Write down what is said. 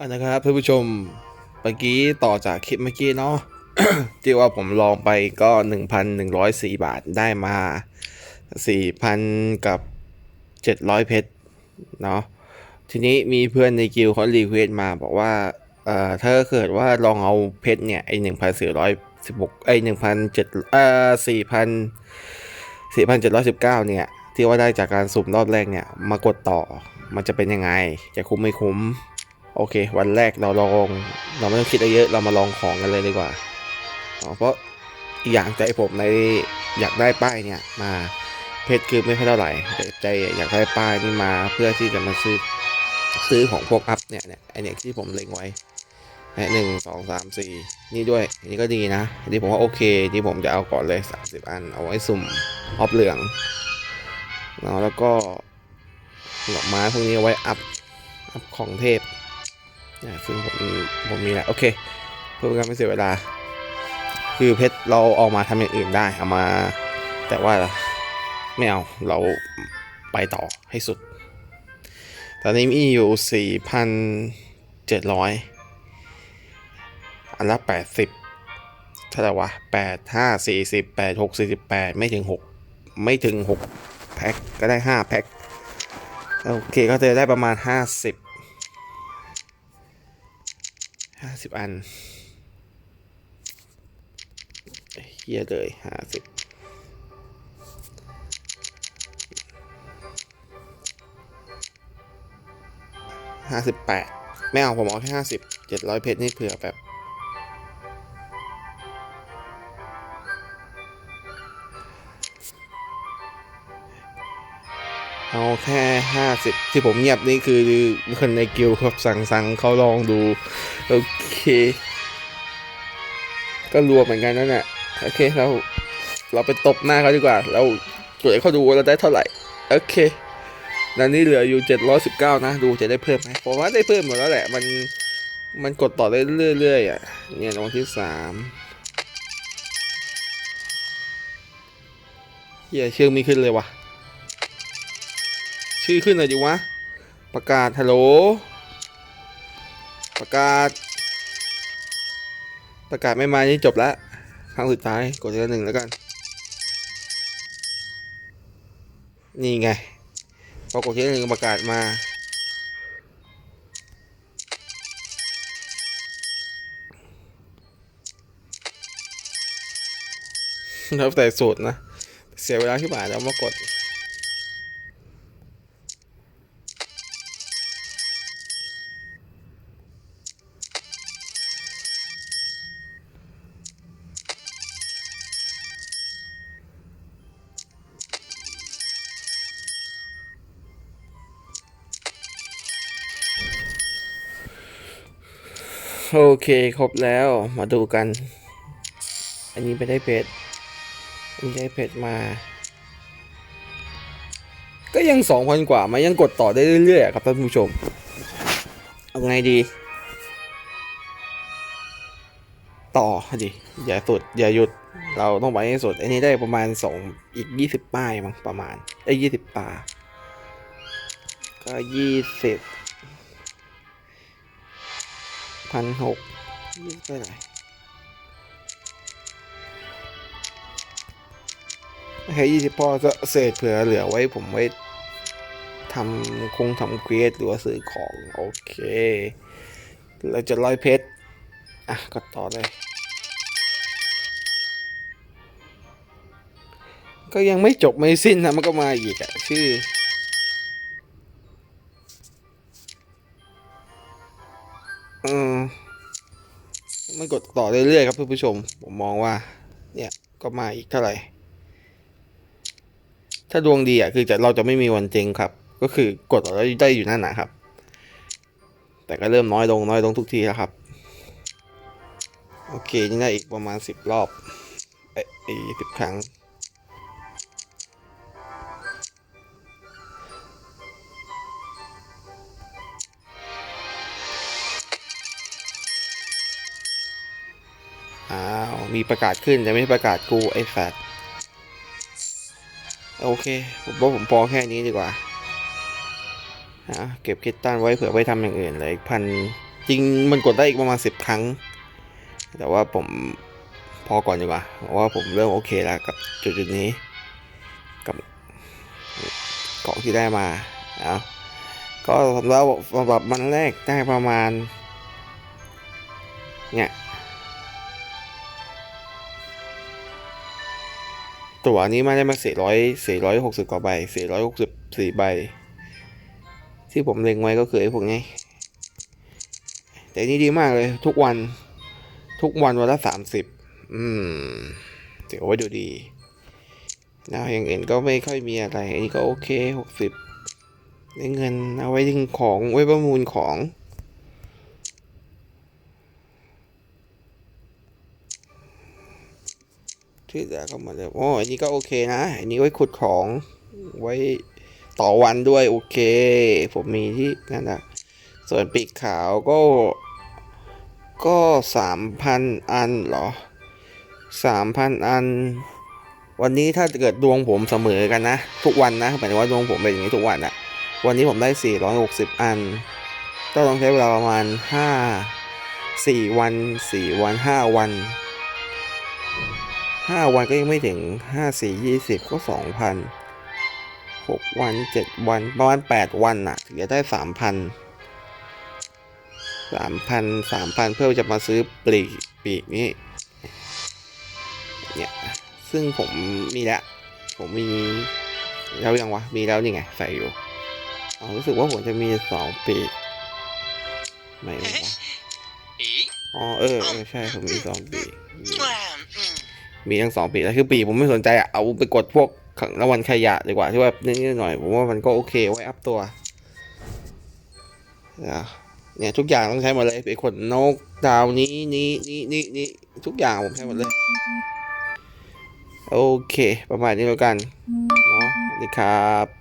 อันนะครับท่านผู้ชมเมื่อกี้ต่อจากคลิปเมื่อกี้เนาะที่ว่าผมลองไปก็ 1,104 บาทได้มา 4,000 กับ 700 เพชรเนาะทีนี้มีเพื่อนในกิลเขารีเควสมาบอกว่าเอ่อถ้าเกิดว่าลองเอาเพชรเนี่ยไอ้1,416ไอ1,700เอ่อ4,000 4,719เนี่ย ที่ว่าได้จากการสุ่มรอบแรกเนี่ย มากดต่อมันจะเป็นยังไง จะคุ้มไม่คุ้ม โอเค วันแรกเราลองเราไม่ต้องคิดอะไรเยอะเรามาลองของกันเลยดีกว่าเพราะอีกอย่างใจผมในอยากได้ป้ายเนี่ยมาเพชรคือไม่ค่อยเท่าไหร่แต่ใจอยากได้ป้ายนี่มาเพื่อที่จะมาซื้อซื้อของพวกอัพเนี่ยเนี่ยไอเนี่ยที่ผมเล็งไว้หนึ่งสองสามสี่นี่ด้วยนนี้ก็ดีนะอันนี้ผมว่าโอเคที่ผมจะเอาก่อนเลยสามสิบอันเอาไว้สุ่มออฟเหลืองเนาะแล้วก็ดอกไม้พวกนี้เอาไว้อัพอัพของเทพ นะซึ่งผมผมมีแหละโอเค เพื่อการไม่เสียเวลา คือเพชรเราเออกมาทำอย่างอื่นได้เอามา แต่ว่าไม่เอาเราไปต่อให้สุด ตอนนี้มีอยู่ 4,700 อันละ 80เท่าไหร่วะ 8 5 40 8 6 48 ไม่ถึง 6 ไม่ถึง 6 แพ็คก็ได้ 5 แพ็คโอเคก็จะได้ประมาณ 50 ห้าสิบอันเฮียเลยห้าสิบห้าสิบแปดไม่เอาผมเอาแค่ห้าสิบเจ็ดร้อยเพชรนี่เผื่อแบบ เอาแค่ห้าสิบที่ผมเงียบนี่คือคนในกิลครับสั่งสั่งเขาลองดู โอเค ก็รวมเหมือนกันนั่นแหละโอเคเราเราไปตบหน้าเขาดีกว่า เราตรวจให้เขาดูเราได้เท่าไหร่ โอเคนันนี้เหลืออยู่เจ็ดร้อยสิบเก้านะ ดูจะได้เพิ่มไหมผมว่าได้เพิ่มหมดแล้วแหละ มัน มันกดต่อได้เรื่อยๆอะ เนี่ยรางวัลที่สามเฮียชื่อไม่ขึ้นเลยว่ะ ชื่อขึ้นเลยดิวะ ประกาศฮัลโหล ประกาศ ประกาศไม่มานี่จบแล้วครั้งสุดท้ายกดทีละหนึ่งแล้วกัน นี่ไงพอกดทีละหนึ่งประกาศมาแล้วแต่สูตรนะ เสียเวลาที่บ่ายแล้วมากด โอเคครบแล้วมาดูกัน อันนี้ไปได้เพชรอันนี้ได้เพชรมา ก็ยังสองพันกว่ามายังกดต่อได้เรื่อยๆครับท่านผู้ชม เอาไงดี ต่อดิอย่าสุดอย่าหยุดเราต้องไปให้สุด อันนี้ได้ประมาณสองอีกยี่สิบป้ายมั้งประมาณไอ้ยี่สิบป่าก็ยี่สิบ พันหกยี่สิบเท่าไหร่โอเคยี่สิบพอจะเศษเผื่อเหลือไว้ผมไว้ทำคงทำเควสหรือว่าซื้อของ โอเค เราจะร้อยเพชร อะก็ต่อเลย ก็ยังไม่จบไม่สิ้นนะมันก็มาอีกอะชื่อ อืมมันกดต่อเรื่อยๆครับท่านผู้ชม ผมมองว่า เนี่ยก็มาอีกเท่าไหร่ ถ้าดวงดีอะคือจะเราจะไม่มีวันเจงครับ ก็คือกดต่อได้ได้อยู่นั่นนะครับ แต่ก็เริ่มน้อยลงน้อยลงทุกทีแล้วครับ โอเค นี่ได้อีกประมาณสิบรอบ เอ้สิบครั้ง มีประกาศขึ้นแต่ไม่ประกาศกูไอ้แฟดโอเค ผมว่าผมพอแค่นี้ดีกว่าเก็บคิดตันไว้เผื่อไว้ทำอย่างอื่นเลยพันจริงมันกดได้อีกประมาณสิบครั้ง แต่ว่าผมพอก่อนดีกว่าเพราะว่าผมเริ่มโอเคแล้วกับจุดจุดนี้ กับของที่ได้มาเอาก็สำหรับสำหรับมันแรกได้ประมาณเนี่ย ตัวนี้มาได้มาสี่ร้อยสี่ร้อยหกสิบกว่าใบสี่ร้อยหกสิบสี่ใบ ที่ผมเล็งไว้ก็คือไอ้พวกนี้ แต่นี่ดีมากเลยทุกวัน ทุกวันวันละสามสิบอืมถือว่าดูดีนะอย่างอื่นก็ไม่ค่อยมีอะไร อันนี้ก็โอเคหกสิบได้เงินเอาไว้ดึงของไว้ประมูลของ ที่เหลือก็มาเลยโอ้อันนี้ก็โอเคนะ อันนี้ไว้ขุดของไว้ต่อวันด้วยโอเค ผมมีที่นั่นนะส่วนปีกขาวก็ก็สามพันอันเหรอสามพันอัน วันนี้ถ้าเกิดดวงผมเสมอกันนะ ทุกวันนะหมายถึงว่าดวงผมเป็นอย่างนี้ทุกวันอะวันนี้ผมได้ 460 อัน ก็ต้องใช้เวลาประมาณ 5 4 วัน 4 วัน 5 วัน ห้าวันก็ยังไม่ถึงห้าสี่ยี่สิบก็สองพันหกวันเจ็ดวัน ประมาณแปดวันน่ะถึงจะได้สามพันสามพันสามพันเพื่อจะมาซื้อปลีกปีกนี้เนี่ยซึ่งผมมีแล้ว ผมมีแล้วยังวะ มีแล้วนี่ไง ใส่อยู่อ๋อรู้สึกว่าผมจะมีสองปีกไม่รู้วะอีอ๋อเออเออ ใช่ ผมมีสองปีกแหว มีทั้งสองปีแล้วคือปีผมไม่สนใจอะเอาไปกดพวกขังรางวัลขยะดีกว่าที่ว่านิดหน่อยผมว่ามันก็โอเคไว้อัพตัวนะเนี่ยทุกอย่างต้องใช้หมดเลยไปขนนกดาวนี้นี้นี้นี้นี้ทุกอย่างผมใช้หมดเลย โอเค ประมาณนี้แล้วกัน เนาะสวัสดีครับ